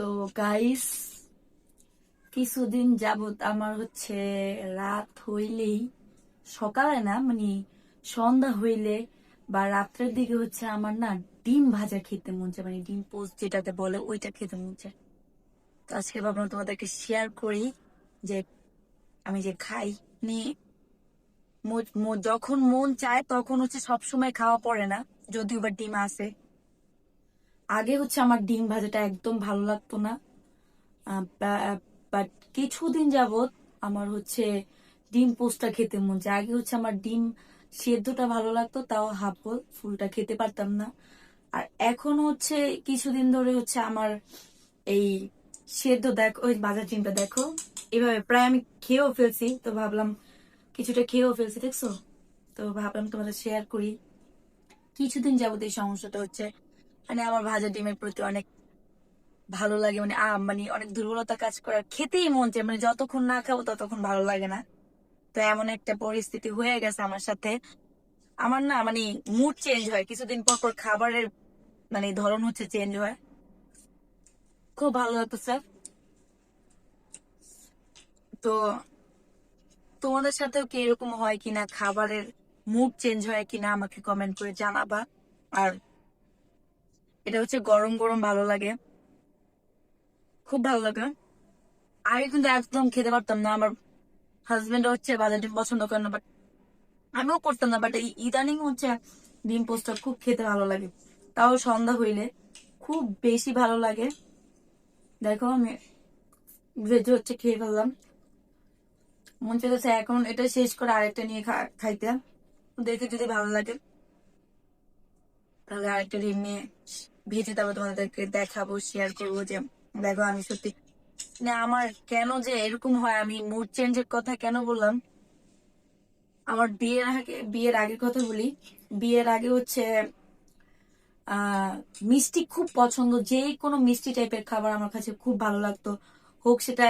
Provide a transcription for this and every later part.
তো গাইস কিছুদিন যাবত আমার হচ্ছে রাত হইলেই, সকালে না মানে সন্ধ্যা হইলে বা রাত্রের দিকে হচ্ছে আমার না ডিম ভাজা খেতে মন চায় মানে ডিম পোস্ট যেটাতে বলে ওইটা খেতে মন চায়। তো আজকে ভাবলাম তোমাদেরকে শেয়ার করি যে আমি যে খাই নিয়ে মো- মো- যখন মন চায় তখন হচ্ছে সবসময় খাওয়া পড়ে না, যদিও বা ডিম আসে আগে হচ্ছে আমার ডিম ভাজাটা একদম ভালো লাগতো না। বাট কিছুদিন যাবত আমার হচ্ছে ডিম পোস্টটা খেতে মন চায়। আগে হচ্ছে আমার ডিম সেদ্ধটা ভালো লাগতো, তাও হাফ ফুলটা খেতে পারতাম না। আর এখন হচ্ছে কিছুদিন ধরে হচ্ছে আমার এই সেদ্ধ দেখো, ওই ভাজা ডিমটা দেখো, এভাবে প্রায় আমি খেয়েও ফেলছি। তো ভাবলাম কিছুটা খেয়েও ফেলছি, দেখছ? তো ভাবলাম তোমাদের শেয়ার করি। কিছুদিন যাবত এই সমস্যাটা হচ্ছে মানে আমার ভাজা ডিমের প্রতি অনেক ভালো লাগে মানে মানে অনেক দুর্বলতা কাজ করার খেতেই মন চায় মানে যতক্ষণ না খাব ততক্ষণ ভালো লাগে না। তো এমন একটা পরিস্থিতি হয়ে গেছে আমার সাথে। আমার না মানে মুড চেঞ্জ হয়। কিছুদিন পর পর খাবারের মানে ধরন হচ্ছে চেঞ্জ হয়। খুব ভালো হতো, স্যার। তো তোমাদের সাথেও কি এরকম হয় কিনা? খাবারের মুড চেঞ্জ হয় কিনা আমাকে কমেন্ট করে জানাবা। আর এটা হচ্ছে গরম গরম ভালো লাগে। খুব ভালো লাগে। আগে কিন্তু একদম খেতে পারতাম না, আমার হাজবেন্ড হচ্ছে বাজার ডিম পছন্দ করে না বাট আমিও করতাম না বাট ইদানিং হচ্ছে ডিম পোস্টটা খুব খেতে ভালো লাগে। তাও সন্ধ্যা হইলে খুব বেশি ভালো লাগে। দেখো আমি ভেজ হচ্ছে খেয়ে ফেললাম। মন চাইতেছে এখন এটা শেষ করে আরেকটা নিয়ে খাইতে। দেখে যদি ভালো লাগে। তাহলে আরেকটা ডিম নিয়ে ভেজে তারপর তোমাদেরকে দেখাবো শেয়ার করব যে, দেখো আমি সত্যি না আমার কেন যে এরকম হয়, আমি মুড চেঞ্জের কথা কেন বললাম? আমার বিয়ের আগে, বিয়ের আগের কথা বলি। বিয়ের আগে হচ্ছে মিষ্টি খুব পছন্দ, যে কোনো মিষ্টি টাইপের খাবার আমার কাছে খুব ভালো লাগতো। হোক সেটা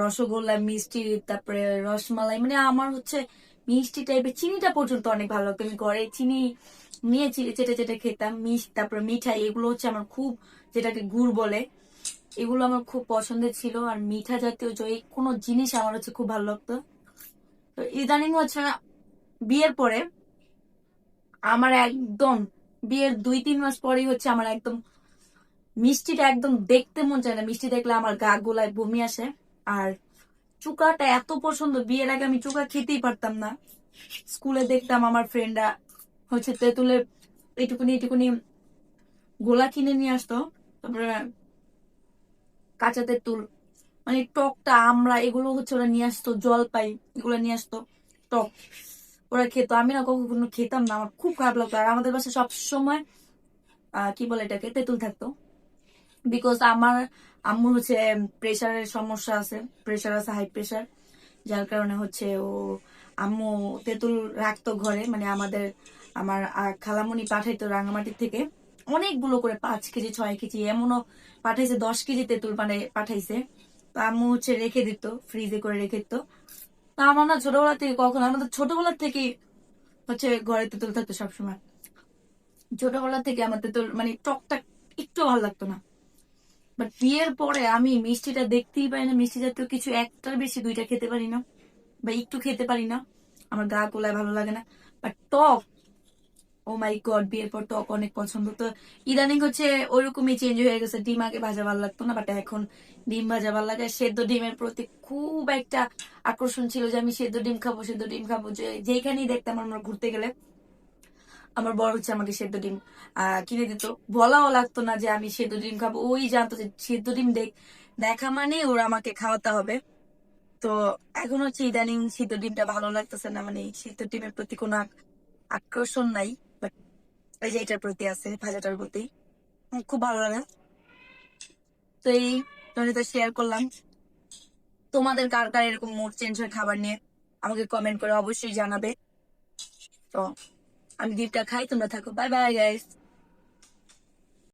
রসগোল্লা, মিষ্টি, তারপরে রসমালাই মানে আমার হচ্ছে মিষ্টি টাইপের চিনিটা পর্যন্ত অনেক ভালো লাগতো। আমি ঘরে চিনি নিয়ে চেটে চেটে খেতাম মিষ্টি তারপরে মিঠাই, এগুলো হচ্ছে আমার খুব যেটাকে গুড় বলে, এগুলো আমার খুব পছন্দের ছিল। আর মিঠা জাতীয় যে কোনো জিনিস আমার হচ্ছে খুব ভালো লাগতো। তো ইদানিং হচ্ছে বিয়ের পরে আমার একদম, বিয়ের দুই, তিন মাস পরেই হচ্ছে আমার একদম মিষ্টিটা একদম দেখতে মন চায় না। মিষ্টি দেখলে আমার গা গোলায় বমি আসে। আর চুকাটা এত পছন্দ। বিয়ের আগে আমি চুকা খেতেই পারতাম না। স্কুলে দেখতাম আমার ফ্রেন্ডরা হচ্ছে তেঁতুলের এইটুকুনি এইটুকুনি গোলা কিনে নিয়ে আসতো। তারপরে কাঁচা তেঁতুল মানে টকটা আমরা এগুলো হচ্ছে ওরা নিয়ে আসতো জলপাই এগুলো নিয়ে আসতো, টক। ওরা খেতো। আমি না কখনো খেতাম না। আমার খুব খারাপ লাগতো। আর আমাদের বাসায় সবসময় কি বলে এটাকে? তেঁতুল থাকতো। বিকজ আমার আম্মুর হচ্ছে প্রেশারের সমস্যা আছে প্রেশার আছে হাই প্রেশার যার কারণে হচ্ছে ও আম্মু তেঁতুল রাখতো ঘরে মানে আমাদের আমার আহ, খালামণি পাঠাইতো রাঙামাটি থেকে। অনেকগুলো করে পাঁচ কেজি ছয় কেজি এমনও পাঠাইছে দশ কেজি তেঁতুল মানে পাঠাইছে। তো আম্মু হচ্ছে রেখে দিত ফ্রিজে করে রেখে দিত। তা আমার না ছোটবেলা থেকে কখনো আমাদের ছোটবেলা থেকে হচ্ছে ঘরে তেঁতুল থাকতো সবসময়। ছোটবেলা থেকে আমার তেঁতুল মানে টকটা একটু ভালো লাগতো না। বাট বিয়ের পরে আমি মিষ্টিটা দেখতেই পারি না। মিষ্টি জাতীয় কিছু একটার বেশি দুইটা খেতে পারি না। বা একটু খেতে পারি না। আমার গা গোলায় ভালো লাগে না। But talk O my god বিয়ের পর টক অনেক পছন্দ। তো ইদানিং হচ্ছে ওইরকমই চেঞ্জ হয়ে গেছে। ডিম আগে ভাজা ভালো লাগতো না বাট এখন ডিম ভাজা ভালো লাগে। সেদ্ধ ডিমের প্রতি খুব একটা আকর্ষণ ছিল যে আমি সেদ্ধ ডিম খাব, সেদ্ধ ডিম খাব। যেখানেই দেখতাম আমরা ঘুরতে গেলে। আমার বড় হচ্ছে আমাকে সেদ্ধ ডিম কিনে দিত। বলাও লাগতো না যে আমি সেদ্ধ ডিম খাব। ওই জানতো যে সেদ্ধ ডিম দেখ, দেখা মানে ওরা আমাকে খাওয়াতে হবে। তো এখন হচ্ছে ইদানিং সিদ্ধ ডিমটা ভালো লাগতেছে না মানে সিদ্ধ ডিমের প্রতি কোনো আকর্ষণ নাই বাট এই যে এটার প্রতি আছে, ভাজাটার প্রতি খুব ভালো লাগে। তো এই তো শেয়ার করলাম। তোমাদের কার কার এরকম মুড চেঞ্জ হয় খাবার নিয়ে, আমাকে কমেন্ট করে অবশ্যই জানাবে। তো আমি ডিমটা খাই তোমরা থাকো। Bye bye guys